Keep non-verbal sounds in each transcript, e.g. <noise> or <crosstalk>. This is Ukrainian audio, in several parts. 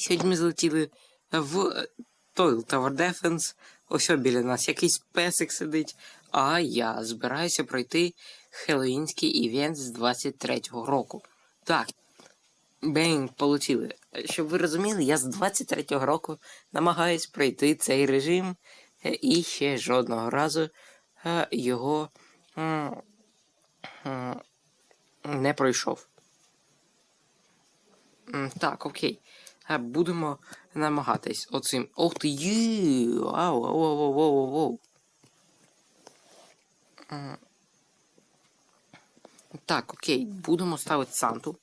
Сьогодні ми злетіли в Toil Tower Defense. Ось біля нас якийсь песик сидить. А я збираюся пройти хеллоїнський івент з 23-го року. Так. Бень, полетіли. Щоб ви розуміли, я з 23-го року намагаюсь пройти цей режим е, і ще жодного разу е, його не пройшов. Так, окей. Е, Будемо намагатись оцим. Ох ти є! Ау, ау, ау, ау, ау, ау. Так, окей, будемо ставити Санту.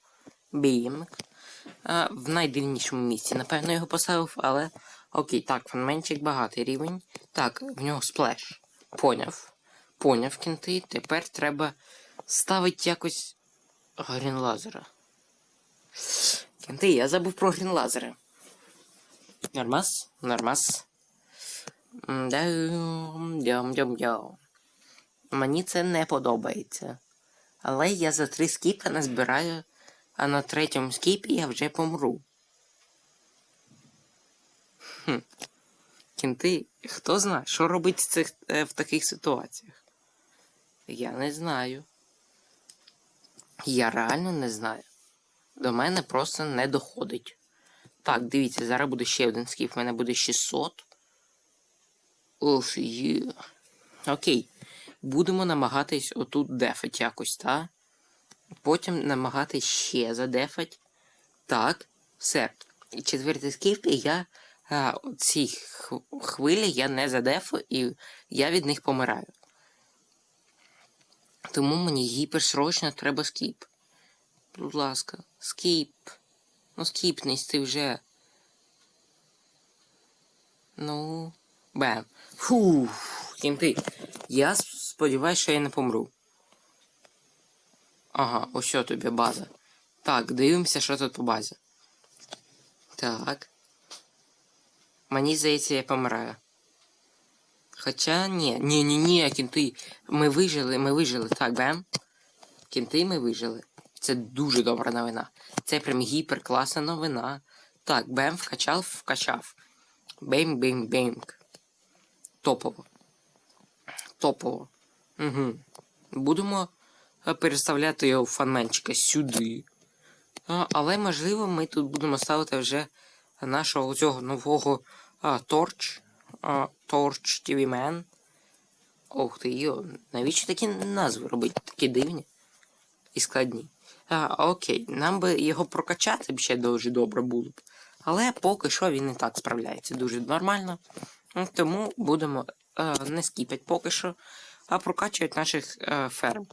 Бімк. Е, В найдивнішому місці, напевно, його поставив, але. Окей, так, фанменчик багатий рівень. Так, в нього сплеш. Поняв. Поняв кінти. Тепер треба ставити якось грінлазера. Кенти, я забув про грінлазери. Нормас? Нормас. Дям-дям-дям. Мені це не подобається. Але я за три скіпа не збираю, а на третьому скіпі я вже помру. Хм. Кінти, хто знає, що робить цих, е, в таких ситуаціях? Я не знаю. Я реально не знаю. До мене просто не доходить. Так, дивіться, зараз буде ще один скіф. У мене буде 600. Оф, є. Окей. Будемо намагатись отут дефать якось, так? Потім намагатись ще задефать. Так, все. Четвертий скіф, і я а, ці хвилі я не задефу, і я від них помираю. Тому мені гіперсрочно треба скіп. Будь ласка, скіп. Ну, скіпнись ти вже. Ну. Бем. Фу. Кінти. Я сподіваюся, що я не помру. Ага, ось що тобі база. Так, дивимося, що тут по базі. Так. Мені здається, я помираю. Хоча ні, ні, ні, ні, кінти. Ми вижили, ми вижили. Так, бем. Кінти ми вижили. Це дуже добра новина. Це прям гіперкласна новина. Так, бем вкачав, вкачав. бейм бейм бейм Топово. Топово. Угу. Будемо е, переставляти його фанменчика сюди. А, але, можливо, ми тут будемо ставити вже нашого цього нового а, Торч. А, Торч TV Man. Ох ти йо, навіщо такі назви робити? Такі дивні і складні. А, окей, нам би його прокачати б ще дуже добре було б. Але поки що він і так справляється дуже нормально. Тому будемо е, не скіпати поки що, а прокачувати наших е, ферм.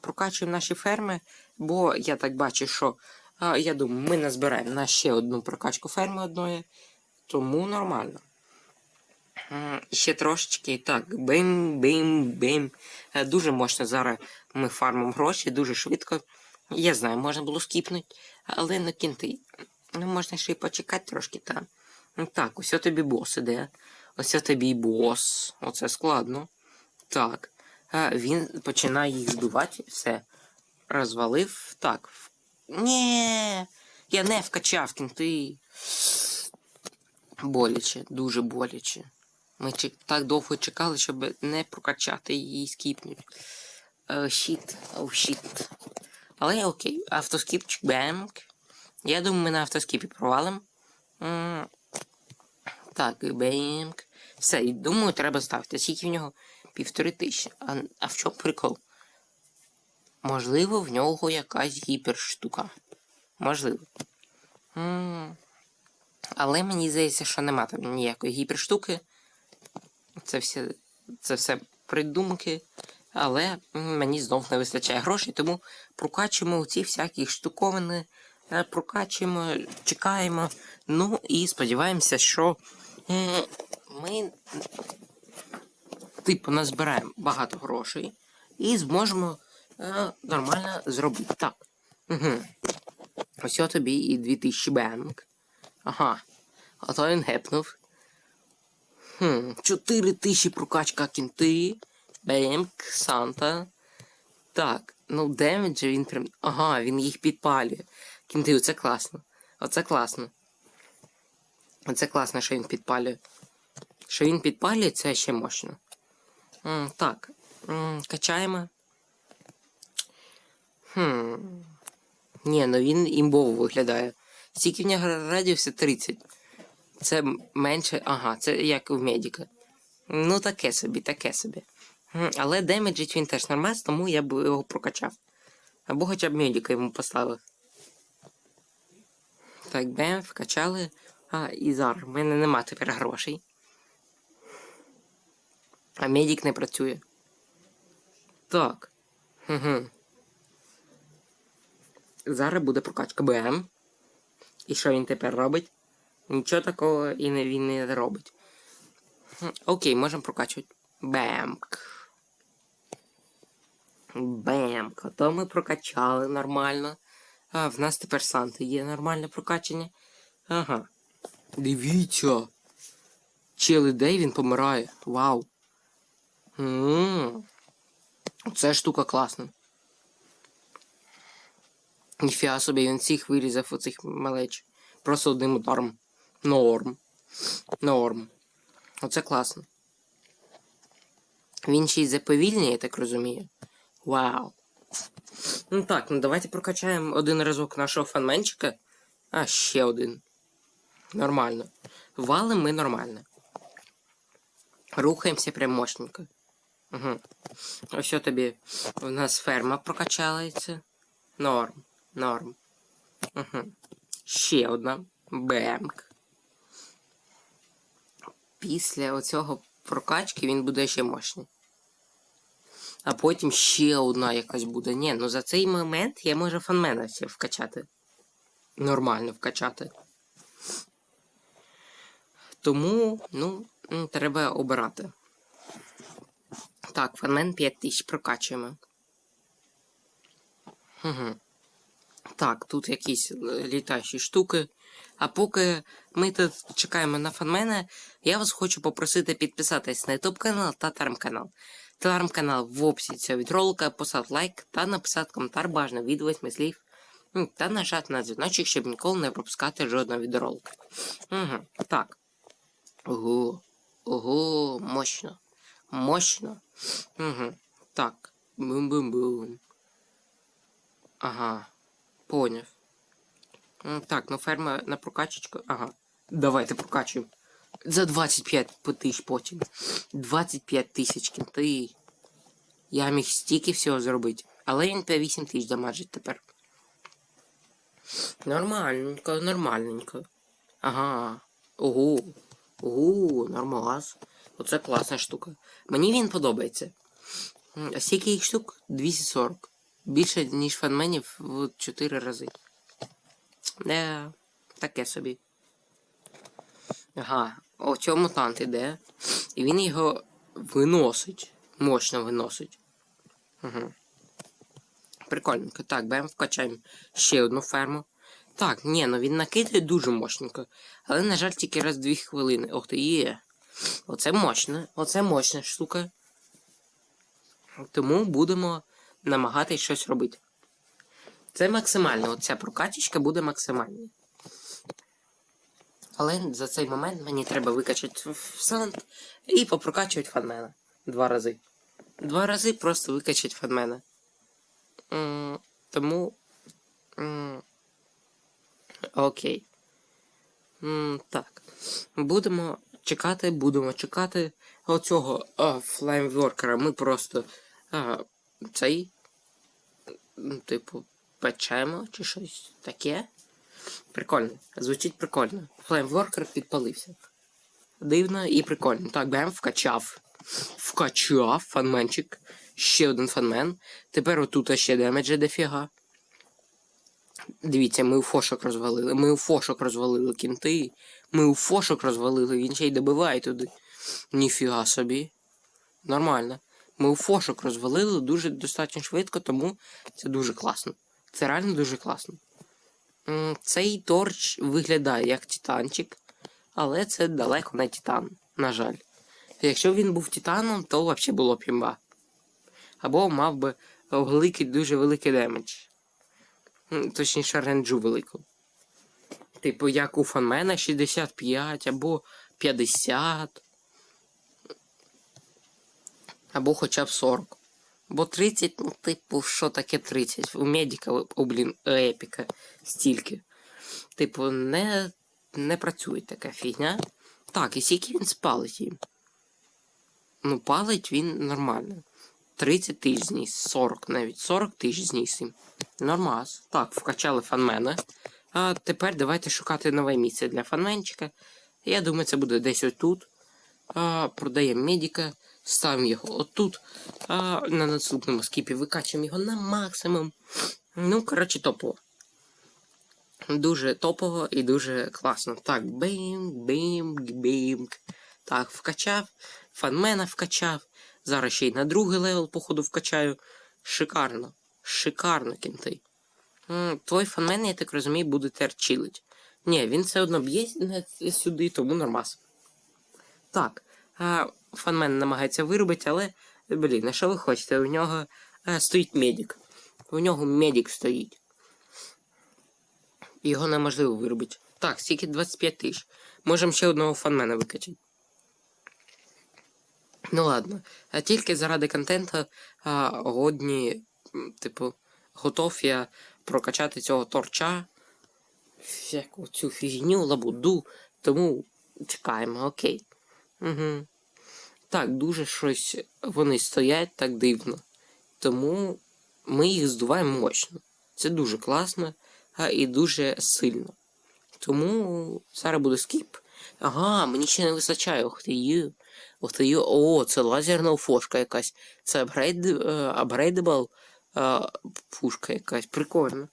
Прокачуємо наші ферми, бо я так бачу, що е, я думаю, ми назбираємо на ще одну прокачку ферми одної, тому нормально. Ще трошечки. Так, бим-бим-бим. Е, Дуже мощно зараз ми фармимо гроші, дуже швидко. Я знаю, можна було скіпнути, але не кінти. Ну, можна ще й почекати трошки там. Ну, Так, ось тобі бос іде. Ось тобі бос. Оце складно. Так. А, він починає їх збивати. Все. Розвалив. Так. Ні. Я не вкачав кінти. Боляче, дуже боляче. Ми так довго чекали, щоб не прокачати її і скіпнути. О, щіт, щіт. Але окей, автоскіпчик бемк. Я думаю, ми на автоскіпі провалим. Так, бемк. Все, і думаю, треба ставити. Скільки в нього? Півтори тисячі. А, а в чому прикол? Можливо, в нього якась гіперштука. Можливо. Але мені здається, що нема там ніякої гіперштуки. Це все, це все придумки. Але мені знов не вистачає грошей, тому прокачуємо ці всякі штуковини, е, прокачуємо, чекаємо. Ну і сподіваємося, що ми типу назбираємо багато грошей і зможемо е, нормально зробити. Так. Угу. Ось тобі і 2000 бенк. Ага. А то він гепнув. Хм, 4 тисячі прокачка кінти. Бемк, Санта. Так, ну демеджа він прям. Ага, він їх підпалює. Кінти, оце класно. Оце класно. Це класно, що він підпалює. Що він підпалює, це ще мощно. М, так. М, качаємо. Хм. Ні, ну він імбово виглядає. Стільки в нього радіуса 30. Це менше. Ага, це як у медіка. Ну, таке собі, таке собі. Але демеджить він теж нормально, тому я б його прокачав. Або хоча б медіка йому поставив. Так, бем, вкачали. А, і зараз. В мене нема тепер грошей. А медик не працює. Так. Угу. Зараз буде прокачка БМ. І що він тепер робить? Нічого такого і не, він не робить. Окей, можемо прокачувати. Бемк. Бемк. То ми прокачали нормально. А, в нас тепер Санти є нормальне прокачання. Ага. Дивіться. Чел іде, і він помирає. Вау. Ммм. Це штука класна. Ніфіга собі, він всіх вирізав оцих малеч. Просто одним ударом. Норм. Норм. Оце класно. Він ще й заповільнює, я так розумію. Вау. Ну так, ну давайте прокачаємо один разок нашого фанменчика. А, ще один. Нормально. Валим ми нормально. Рухаємося прям мощненько. Угу. Ось тобі. У нас ферма прокачалася. Норм. Норм. Угу. Ще одна. Бемк. Після оцього прокачки він буде ще мощний. А потім ще одна якась буде. Ні, ну за цей момент я можу фанмена ще вкачати. Нормально вкачати. Тому, ну, треба обирати. Так, фанмен 5000 прокачуємо. Угу. Так, тут якісь е, літаючі штуки. А поки ми тут чекаємо на фанмена, я вас хочу попросити підписатись на YouTube канал та телеграм-канал. Телеграм-канал в описі цього відролика, поставити лайк та написати коментар бажано від 8 слів. Та нажати на дзвіночок, щоб ніколи не пропускати жодного відеоролика. Угу. Так. Ого. Ого, мощно. Мощно. Угу. Так. Бум-бум-бум. Ага. Поняв. Так, ну ферма на прокачечку. Ага. Давайте прокачуємо. За 25 тисяч потім. 25 тисяч кінти. Я міг стільки всього зробити. Але він по 8 тисяч дамажить тепер. Нормальненько, нормальненько. Ага. Ого. Ого, нормас. Оце класна штука. Мені він подобається. А скільки їх штук? 240. Більше, ніж фанменів в 4 рази. Не, таке собі. Ага, о цьому мутант іде. І він його виносить. Мощно виносить. Угу. Прикольненько. Так, беремо вкачаємо ще одну ферму. Так, ні, ну він накидає дуже мощненько. Але, на жаль, тільки раз в 2 хвилини. Ох ти є. Оце мощно. Оце мощна штука. Тому будемо намагатись щось робити. Це максимально. Оця прокачечка буде максимальною. Але за цей момент мені треба викачати в сант і попрокачувати фанмена. Два рази. Два рази просто викачати фанмена. М, Тому. Окей. Так. Будемо чекати, будемо чекати оцього флаймворкера. Ми просто цей. Типу, печемо чи щось таке. Прикольно. Звучить прикольно. Флеймворкер підпалився. Дивно і прикольно. Так, бем, вкачав. Вкачав фанменчик. Ще один фанмен. Тепер отут ще демеджа дофіга. Дивіться, ми у фошок розвалили. Ми у фошок розвалили кінти. Ми у фошок розвалили, він ще й добиває туди. Ніфіга собі. Нормально. Ми у фошок розвалили дуже достатньо швидко, тому це дуже класно. Це реально дуже класно. Цей торч виглядає як титанчик, але це далеко не титан, на жаль. Якщо він був титаном, то взагалі було б імба. Або мав би великий, дуже великий демедж. Точніше, ренджу велику. Типу, як у фанмена 65 або 50. Або хоча б 40. Бо 30, ну, типу, що таке 30? У медіка, о, блін, епіка стільки. Типу, не, не працює така фігня. Так, і скільки він спалить їм? Ну, палить він нормально. 30 тисяч зніс, 40 навіть, 40 тисяч зніс їм. Нормас. Так, вкачали фанмена. А тепер давайте шукати нове місце для фанменчика. Я думаю, це буде десь отут. А, продаємо медіка, ставимо його отут. А, на наступному скіпі викачуємо його на максимум. Ну, коротше, топово. Дуже топово і дуже класно. Так, бим, бим, бим. Так, вкачав. Фанмена вкачав. Зараз ще й на другий левел, походу, вкачаю. Шикарно. Шикарно, кінти. Твой фанмен, я так розумію, буде тепер чилить. Ні, він все одно б'є сюди, тому нормас. Так, а, фанмен намагається виробити, але, блін, а що ви хочете? У нього а, стоїть медик. У нього медик стоїть. Його неможливо виробити. Так, стільки 25 тисяч. Можемо ще одного фанмена викачати. Ну ладно. А тільки заради контенту а, годні, типу, готов я прокачати цього торча. Всяку цю фігню, лабуду. Тому чекаємо, окей. Угу. Так, дуже щось вони стоять так дивно. Тому ми їх здуваємо мощно. Це дуже класно а, і дуже сильно. Тому зараз буде скіп. Ага, мені ще не вистачає. Ох ти ю. Ох ти ю. О, це лазерна фошка якась. Це апгрейд, апгрейдабл е, пушка якась. Прикольно.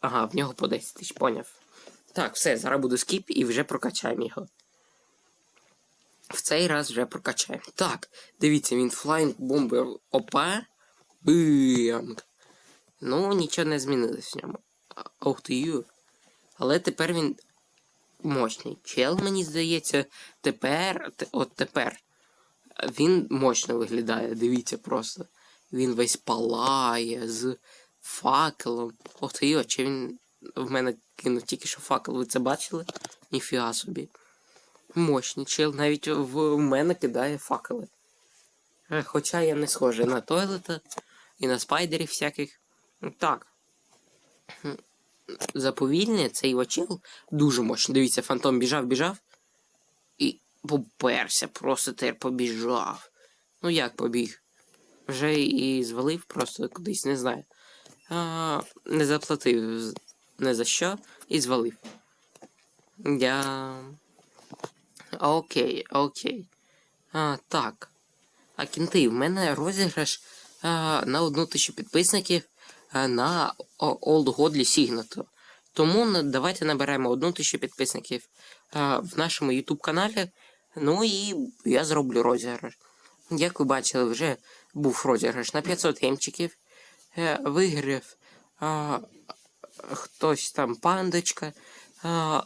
Ага, в нього по 10 тисяч, поняв. Так, все, зараз буде скіп і вже прокачаємо його. В цей раз вже прокачаємо. Так, дивіться, він Flying Bomber ОП. Бам. Ну, нічого не змінилось в ньому. Ох ти ю. Але тепер він мощний. Чел, мені здається, тепер, от тепер. Він мощно виглядає, дивіться просто. Він весь палає з факелом. Ох ти йо, чи він в мене кинув тільки що факел. Ви це бачили? Ніфіга собі. Мощний чел, навіть в, мене кидає факели. Е, Хоча я не схожий на тойлета і на спайдерів всяких. Так. Заповільний цей очел дуже мощний. Дивіться, фантом біжав, біжав. І поперся, просто тепер побіжав. Ну як побіг? Вже і звалив просто кудись, не знаю. А, не заплатив не за що і звалив. Я. Окей, окей. А, так. А кінти, в мене розіграш а, на одну тисячу підписників а, на Old Godly Signature. Тому давайте наберемо одну тисячу підписників а, в нашому YouTube каналі. Ну і я зроблю розіграш. Як ви бачили, вже був розіграш на 500 гемчиків. Е, Виграв а, хтось там пандочка. А,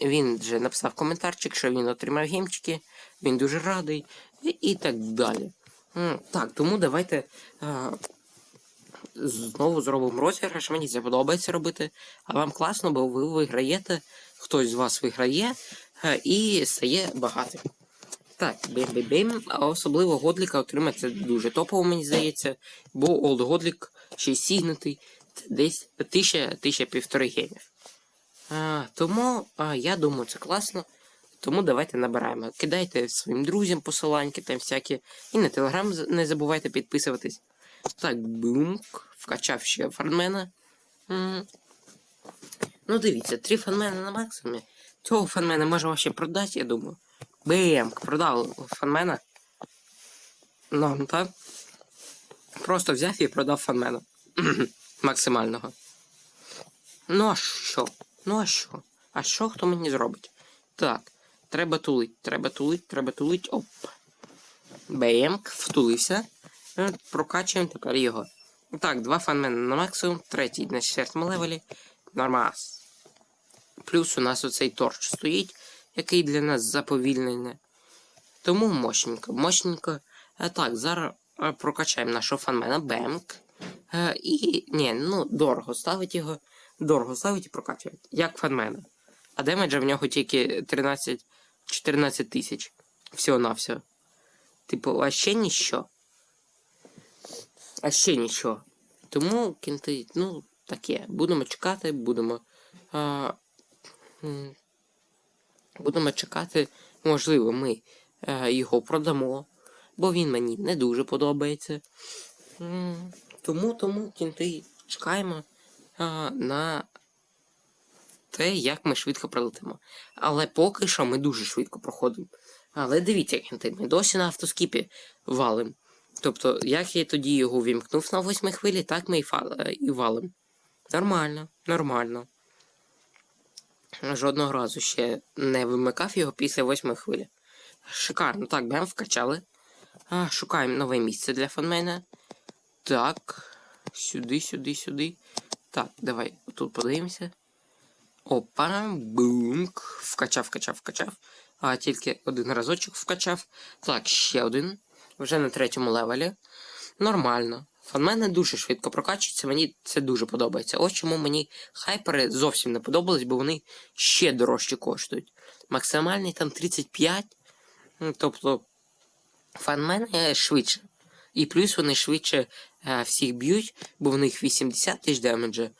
він вже написав коментарчик, що він отримав гемчики, він дуже радий і, так далі. Так, тому давайте а, знову зробимо розіграш. Мені це подобається робити. А вам класно, бо ви виграєте, хтось з вас виграє а, і стає багатим. Так, бим-бим-бим. А особливо Годліка отримати це дуже топово, мені здається. Бо Олд Годлік ще сігнутий. Це десь тисяча, тисяча півтори гемів. Тому я думаю, це класно. Тому давайте набираємо. Кидайте своїм друзям посиланьки там всякі. І на телеграм не забувайте підписуватись. Так, бумк. Вкачав ще фанмена. Ну, дивіться, три фанмена на максимумі. Цього фанмена можемо ще продати, я думаю. Бем, продав фанмена. Ну, так. Просто взяв і продав фанмена. <clears throat> Максимального. Ну а що? Ну а що? А що хто мені зробить? Так, треба тулить, треба тулить, треба тулить. Оп. Бемк, втулився. Е, Прокачуємо тепер його. Так, два фанмена на максимум, третій на четвертому левелі. Нормас. Плюс у нас оцей торч стоїть, який для нас заповільнений. Тому мощненько, мощненько. А так, зараз е, прокачаємо нашого фанмена Бемк. Е, і. Ні, ну, дорого ставить його. Дорого ставить і прокачують. Як фанмена. А демеджа в нього тільки 13-14 тисяч. Всього-навсього. Типу, а ще ніщо. А ще нічого. Тому кінти, ну, таке. Будемо чекати, будемо. А, будемо чекати, можливо, ми е, його продамо, бо він мені не дуже подобається. Тому, тому кінти чекаємо а, на те, як ми швидко пролетимо. Але поки що ми дуже швидко проходимо. Але дивіться, кінти, ми досі на автоскіпі валим. Тобто, як я тоді його вімкнув на восьмій хвилі, так ми і, фа- і валим. Нормально, нормально. Жодного разу ще не вимикав його після восьмої хвилі. Шикарно. Так, бем вкачали. А, шукаємо нове місце для фанмена. Так. Сюди, сюди, сюди. Так, давай тут подивимося. Опа, бумк. Вкачав, вкачав, вкачав. А тільки один разочок вкачав. Так, ще один. Вже на третьому левелі. Нормально. Фанмени дуже швидко прокачуються, мені це дуже подобається. Ось чому мені хайпери зовсім не подобались, бо вони ще дорожче коштують. Максимальний там 35. Ну, Тобто фанмени швидше. І плюс вони швидше всіх б'ють, бо в них 80 тисяч демеджа.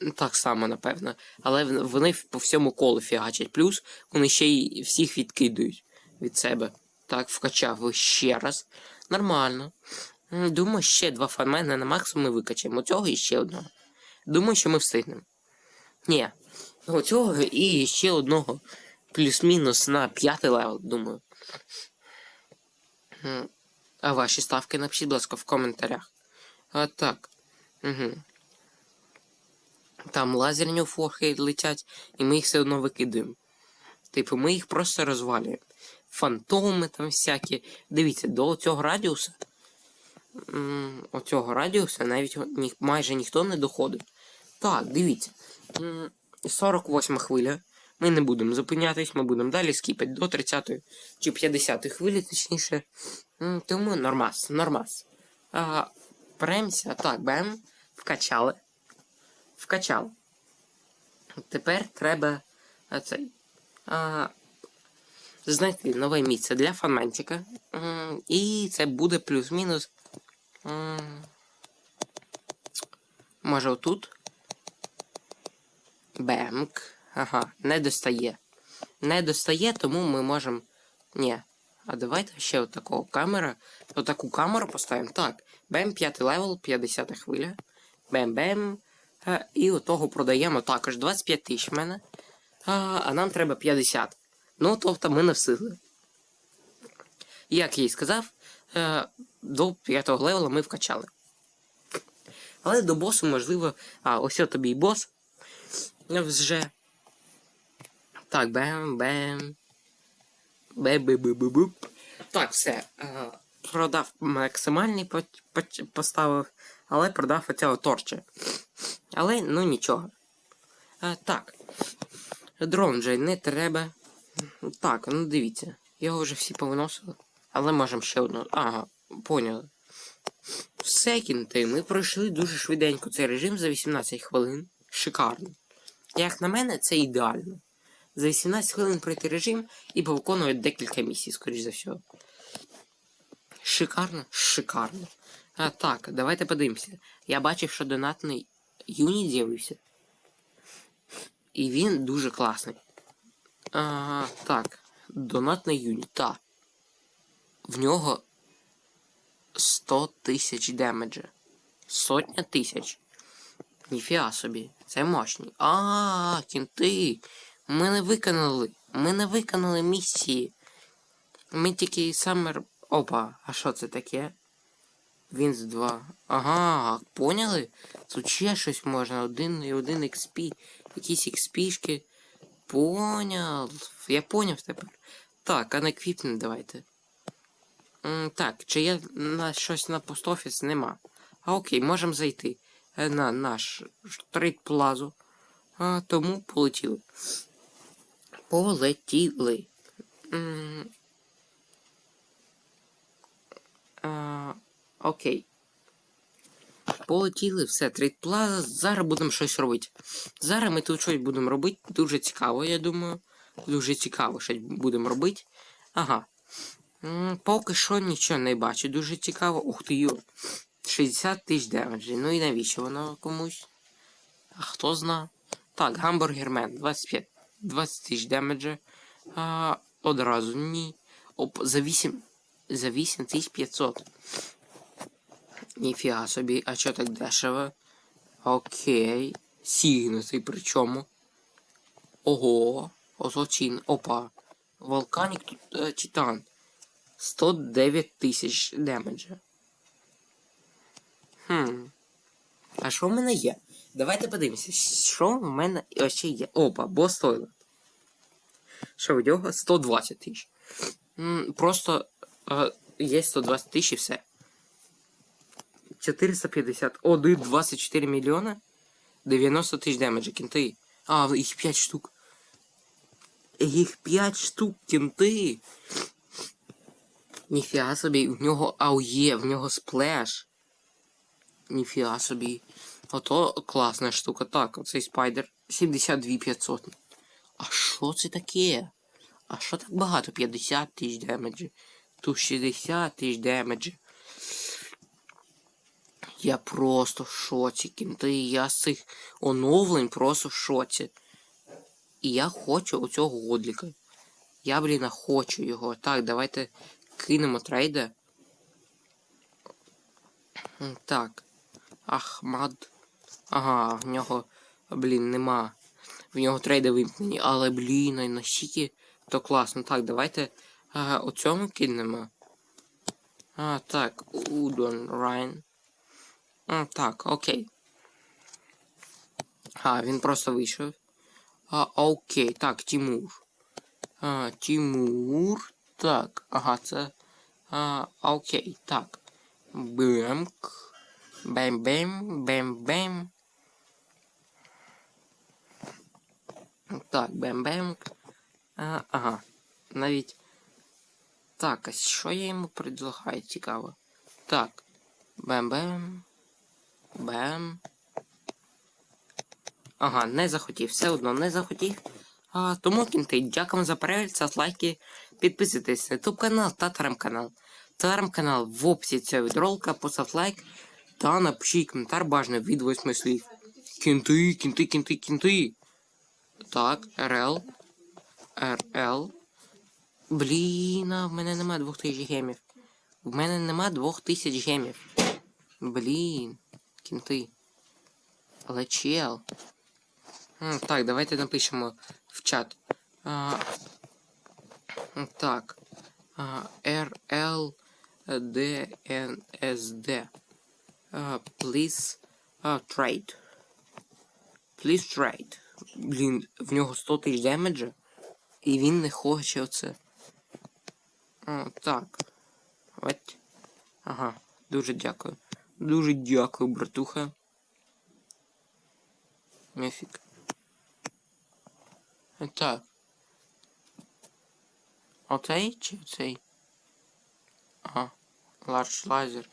Е, Так само, напевно. Але вони по всьому колу фігачать. Плюс вони ще й всіх відкидують від себе. Так, вкачав ще раз. Нормально. Думаю, ще два фанмена на максимум ми викачаємо. Цього і ще одного. Думаю, що ми встигнемо. Ні. Оцього і ще одного. Плюс-мінус на п'ятий левел, думаю. А ваші ставки напишіть, будь ласка, в коментарях. А так. Угу. Там лазерні форхи летять, і ми їх все одно викидаємо. Типу, ми їх просто розвалюємо. Фантоми там всякі. Дивіться, до цього радіуса. Оцього радіуса навіть ні, майже ніхто не доходить. Так, дивіться. 48 хвиля. Ми не будемо зупинятись, ми будемо далі скіпати до 30 чи 50 хвилі, точніше. Тому нормас, нормас. А, Премся, так, бем, вкачали. Вкачали. Тепер треба цей. А, знайти нове місце для фанментика. І це буде плюс-мінус. Може отут. Бемк. Ага, не достає. Не достає, тому ми можемо. Ні. А давайте ще отакого камера. Отаку камеру поставимо. Так. Бем, 5 левел, 50 хвиля. Бем-бем. А, і отого продаємо також 25 тисяч в мене. А, а нам треба 50. Ну, тобто ми не встигли. Як я і сказав, е, до 5 левела ми вкачали. Але до босу, можливо. А, ось от тобі і бос. Вже. Так, бем-бем. Так, все. Е, продав максимальний по- по- поставив, але продав оцього торча. Але ну нічого. Е, так. Дрон вже не треба. Так, ну дивіться. Його вже всі повиносили. Але можемо ще одну. Ага, поняли. Все, кінти, ми пройшли дуже швиденько цей режим за 18 хвилин. Шикарно. Як на мене, це ідеально. За 18 хвилин пройти режим і повиконувати декілька місій, скоріш за все. Шикарно, шикарно. А, так, давайте подивимося. Я бачив, що донатний юніт з'явився. І він дуже класний. А, так, донатний юніт, так. В нього 100 тисяч демеджа. Сотня тисяч. Ніфіа собі, це мощні. А, кінти. Ми не виконали. Ми не виконали місії. Ми тільки саме. Опа, а що це таке? Вінс 2. Ага, поняли? Тут ще щось можна. Один і один XP. Якісь XP-шки. Поняв. Я поняв тепер. Так, а на квітне давайте. М, так, чи є на щось на постофіс? Нема. А окей, можемо зайти е, на наш стрит плазу. А, тому полетіли. Полетіли. Окей. полетіли, все, трейд плаза, зараз будемо щось робити. Зараз ми тут щось будемо робити. Дуже цікаво, я думаю. Дуже цікаво, що будемо робити. Ага. Поки що нічого не бачу. Дуже цікаво. Ух ти йо. 60 тисяч демеджі. Ну і навіщо воно комусь? А хто зна? Так, гамбургермен, 25. 20 тисяч демеджа. А, одразу ні. Оп, за 8. За 8500. Ніфіга собі, а чо так дешево? Окей. Сігнутий причому. Ого. Озочин. Опа. Волканік тут е, Титан. 109 тисяч демеджа. Хм. А що в мене є? Давайте подивимося, що в мене ще є. Опа, бос Тойлет. Що в нього? 120 тисяч. Просто е, є 120 тисяч і все. 450. Один 24 мільйона. 90 тисяч демеджа, кінти. А, їх 5 штук. Їх 5 штук, кінти. Ніфіга собі, в нього аує, в нього сплеш. Ніфіга собі. Ото класна штука. Так, оцей спайдер 72 500. А що це таке? А що так багато? 50 тисяч демеджі. Тут 60 тисяч демеджі. Я просто в шоці, кінти. Я з цих оновлень просто в шоці. І я хочу оцього годліка. Я, блін, хочу його. Так, давайте кинемо трейда. Так. Ахмад. Ага, в нього, блін, нема. В нього трейди вимкнені, але, блін, і настільки то класно. Так, давайте а, у цьому кинемо. А, так, Удон Райн. А, так, окей. А, він просто вийшов. А, окей, так, Тимур. А, Тимур. Так, ага, це. А, окей, так. Бемк. Бем-бем, бем-бем. Так, бем-бем. А, ага. Навіть. Так, а що я йому предлагаю? Цікаво. Так. Бем-бем. Бем. Ага, не захотів. Все одно не захотів. А, тому кінти, дякую за перегляд, лайки, підписуйтесь на YouTube канал та телеграм-канал. Телеграм-канал в описі цього відролика, поставте лайк та напишіть коментар бажано від восьми слів. Кінти, кінти, кінти, кінти. Так, РЛ. РЛ. Блін, а в мене нема двох тисяч гемів. В мене нема двох тисяч гемів. Блін, кінти. Але чел. Так, давайте напишемо в чат. А, так. RL DNSD. Uh, please uh, trade. Please trade. Блін, в нього 100 тисяч демеджа. І він не хоче оце. А, так. От. Ага. Дуже дякую. Дуже дякую, братуха. Мефік. Так. Оцей чи оцей? Ага. Large laser.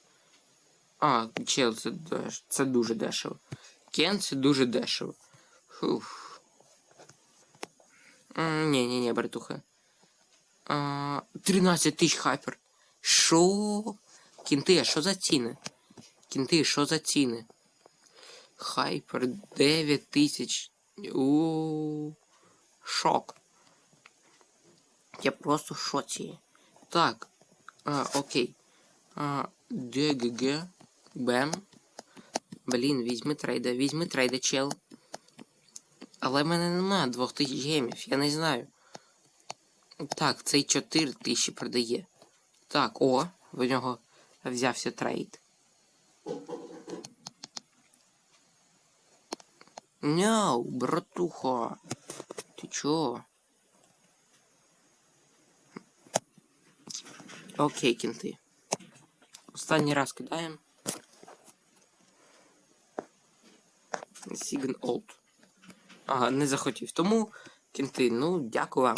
А, чел, це, деш... це дуже дешево. Кен це дуже дешево. Фух. Ні, ні, ні, братуха. А, 13 тисяч хайпер. Шо? Кінти, а що за ціни? Кінти, що за ціни? Хайпер 9 тисяч. У Шок. Я просто в шоці. Так. А, окей. А, ДГГ. Бем. Блін, візьми трейда, візьми трейда, чел. Але в мене нема 2000 гемів, я не знаю. Так, цей 4000 продає. Так, о, в нього взявся трейд. Няу, братуха. Ти чо? Окей, кінти. Останній раз кидаємо. Sign Old. Ага, не захотів. Тому, кінти, ну, дякую вам.